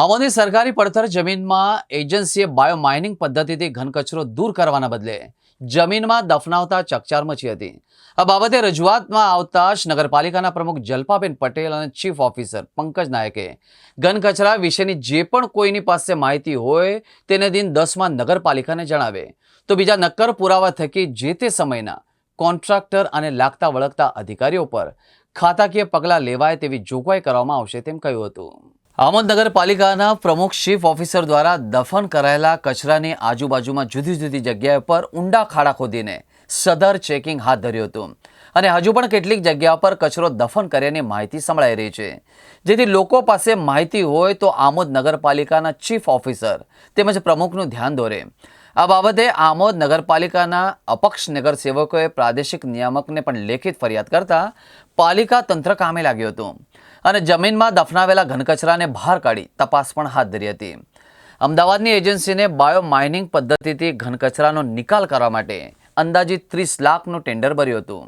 આમોદની સરકારી પડતર જમીનમાં એજન્સીએ બાયો માઇનિંગ પદ્ધતિથી ઘનકચરો દૂર કરવાના બદલે જમીનમાં દફનાવતા ચકચાર મચી હતી. આ બાબતે રજૂઆતમાં આવતા જ નગરપાલિકાના પ્રમુખ જલ્પાબેન પટેલ અને ચીફ ઓફિસર પંકજ નાયકે ઘનકચરા વિશેની જે પણ કોઈની પાસે માહિતી હોય તેને દિન દસમાં નગરપાલિકાને જણાવે. તો બીજા નક્કર પુરાવા થકી જે તે સમયના કોન્ટ્રાક્ટર અને લાગતા વળગતા અધિકારીઓ પર ખાતાકીય પગલાં લેવાય તેવી જોગવાઈ કરવામાં આવશે તેમ કહ્યું હતું. આમોદ નગરપાલિકાના પ્રમુખ ચીફ ઓફિસર દ્વારા દફન કરાયેલા કચરાની આજુબાજુમાં જુદી જુદી જગ્યાએ પર ઊંડા ખાડા ખોદીને સદર ચેકિંગ હાથ ધર્યું હતું. અને હજુ પણ કેટલીક જગ્યા પર કચરો દફન કર્યાની માહિતી સંભળાઈ રહી છે. જેથી લોકો પાસે માહિતી હોય તો આમોદ નગરપાલિકાના ચીફ ઓફિસર તેમજ પ્રમુખનું ધ્યાન દોરે. આ બાબતે આમોદ નગરપાલિકાના અપક્ષ નગરસેવકોએ પ્રાદેશિક નિયામકને પણ લેખિત ફરિયાદ કરતા પાલિકા તંત્ર કામે લાગ્યું હતું. અને જમીનમાં દફનાવેલા ઘનકચરાને બહાર કાઢી તપાસ પણ હાથ ધરી હતી. અમદાવાદની એજન્સીને બાયો માઇનિંગ પદ્ધતિથી ઘનકચરાનો નિકાલ કરવા માટે અંદાજિત ત્રીસ લાખનું ટેન્ડર ભર્યું હતું.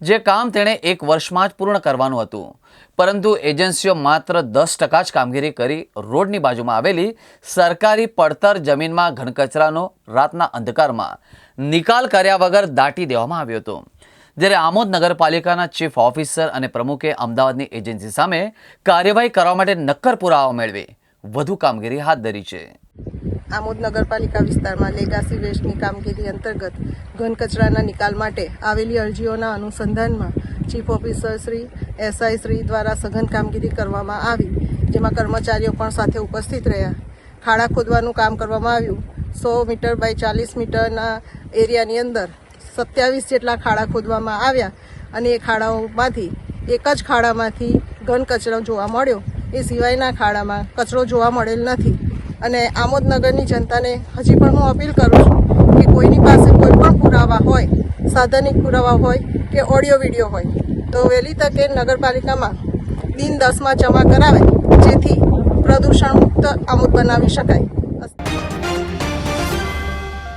જે કામ તેણે એક વર્ષમાં જ પૂર્ણ કરવાનું હતું. પરંતુ એજન્સીઓ માત્ર દસ ટકા જ કામગીરી કરી રોડની બાજુમાં આવેલી સરકારી પડતર જમીનમાં ઘનકચરાનો રાતના અંધકારમાં નિકાલ કર્યા વગર દાટી દેવામાં આવ્યો હતો. જ્યારે આમોદ નગરપાલિકાના ચીફ ઓફિસર અને પ્રમુખે અમદાવાદની એજન્સી સામે કાર્યવાહી કરવા માટે નક્કર પુરાવા મેળવી વધુ કામગીરી હાથ ધરી છે. આમોદ નગરપાલિકા વિસ્તારમાં લેગાસી વેસ્ટની કામગીરી અંતર્ગત ઘન કચરાના નિકાલ માટે આવેલી અરજીઓના અનુસંધાનમાં chief officer Shri, SI Shri દ્વારા સઘન કામગીરી કરવામાં આવી, જેમાં કર્મચારીઓ પણ સાથે ઉપસ્થિત રહ્યા. ખાડા ખોદવાનું કામ કરવામાં આવ્યું. સો મીટર બાય ચાલીસ મીટરના એરિયાની અંદર સત્યાવીસ જેટલા ખાડા ખોદવામાં આવ્યા અને એ ખાડાઓમાંથી, એક જ ખાડામાંથી ઘન કચરો જોવા મળ્યો. એ સિવાયના ખાડામાં કચરો જોવા મળેલ નથી. અને આમોદનગરની જનતાને હજી પણ હું અપીલ કરું છું કે કોઈની પાસે કોઈ પણ પુરાવા હોય, સાધનિક પુરાવા હોય કે ઓડિયો વીડિયો હોય, તો વહેલી તકે નગરપાલિકામાં દિન દસમાં જમા કરાવે, જેથી પ્રદૂષણ મુક્ત આમોદ બનાવી શકાય.